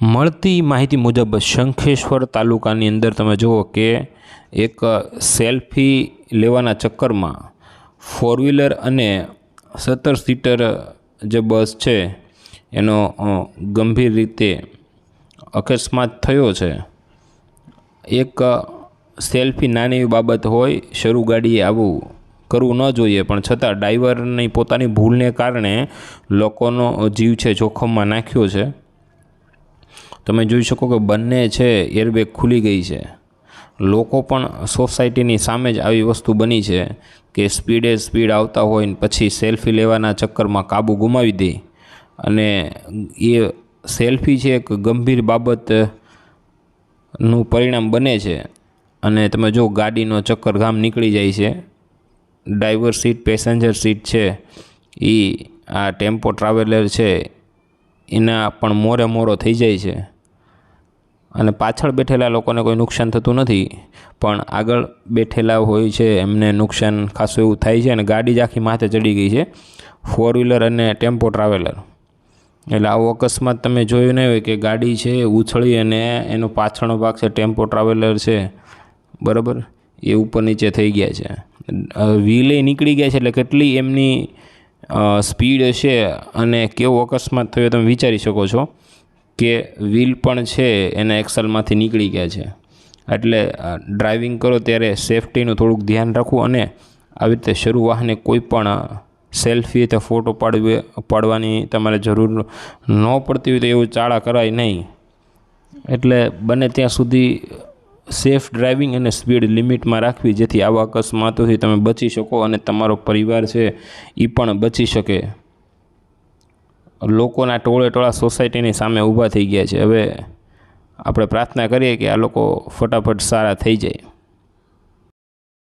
મળતી માહિતી મુજબ શંખેશ્વર તાલુકાની અંદર તમે જુઓ કે એક સેલ્ફી લેવાના ચક્કરમાં ફોર વ્હીલર અને સત્તર સીટર જે બસ છે, એનો ગંભીર રીતે અકસ્માત થયો છે. એક સેલ્ફી નાની એવી બાબત હોય, શરૂ ગાડીએ આવું કરવું ન જોઈએ, પણ છતાં ડ્રાઈવરની પોતાની ભૂલને કારણે લોકોનો જીવ છે, જોખમમાં નાખ્યો છે. તમે જોઈ શકો કે બંને છે, એરબેગ ખુલી ગઈ છે. લોકો પણ સોસાયટીની સામે જ આવી વસ્તુ બની છે કે સ્પીડે સ્પીડ આવતા હોય ને પછી સેલ્ફી લેવાના ચક્કરમાં કાબુ ગુમાવી દે. અને એ સેલ્ફી છે એક ગંભીર બાબતનું પરિણામ બને છે. અને તમે જો ગાડીનો ચક્કર ગામ નીકળી જાય છે. ડ્રાઈવર સીટ, પેસેન્જર સીટ છે. એ આ ટેમ્પો ટ્રાવેલર છે. એના પણ મોરે મોરો થઈ જાય છે. અને પાછળ બેઠેલા લોકોને કોઈ નુકસાન થતું નથી, પણ આગળ બેઠેલા હોય છે, એમને નુકસાન ખાસું એવું થાય છે અને ગાડી જ આખી માથે ચડી ગઈ છે ફોર વ્હીલર અને ટેમ્પો ટ્રાવેલર એટલે આવો અકસ્માત તમે જોયું નહીં હોય કે ગાડી છે, ઉછળી અને એનો પાછળનો ભાગ છે, ટેમ્પો ટ્રાવેલર છે, બરાબર? એ ઉપર નીચે થઈ ગયા છે. વ્હીલે નીકળી ગયા છે એટલે કેટલી એમની સ્પીડ હશે અને કેવો અકસ્માત થયો તમે વિચારી શકો છો? કે વ્હીલ પણ છે, એના એક્સલમાંથી નીકળી ગયા છે. એટલે ડ્રાઇવિંગ કરો ત્યારે સેફટીનું થોડુંક ધ્યાન રાખવું અને આવી રીતે શરૂ વાહને કોઈ પણ સેલ્ફી અથવા ફોટો પાડવી, પાડવાની તમારે જરૂર ન પડતી હોય તો એવું ચાળા કરાય નહીં. એટલે બને ત્યાં સુધી સેફ ડ્રાઇવિંગ અને સ્પીડ લિમિટમાં રાખવી, જેથી આવા અકસ્માતોથી તમે બચી શકો અને તમારો પરિવાર છે એ પણ બચી શકે. લોકોના ટોળે ટોળા સોસાયટીની સામે ઊભા થઈ ગયા છે. હવે આપણે પ્રાર્થના કરીએ કે આ લોકો ફટાફટ સારા થઈ જાય.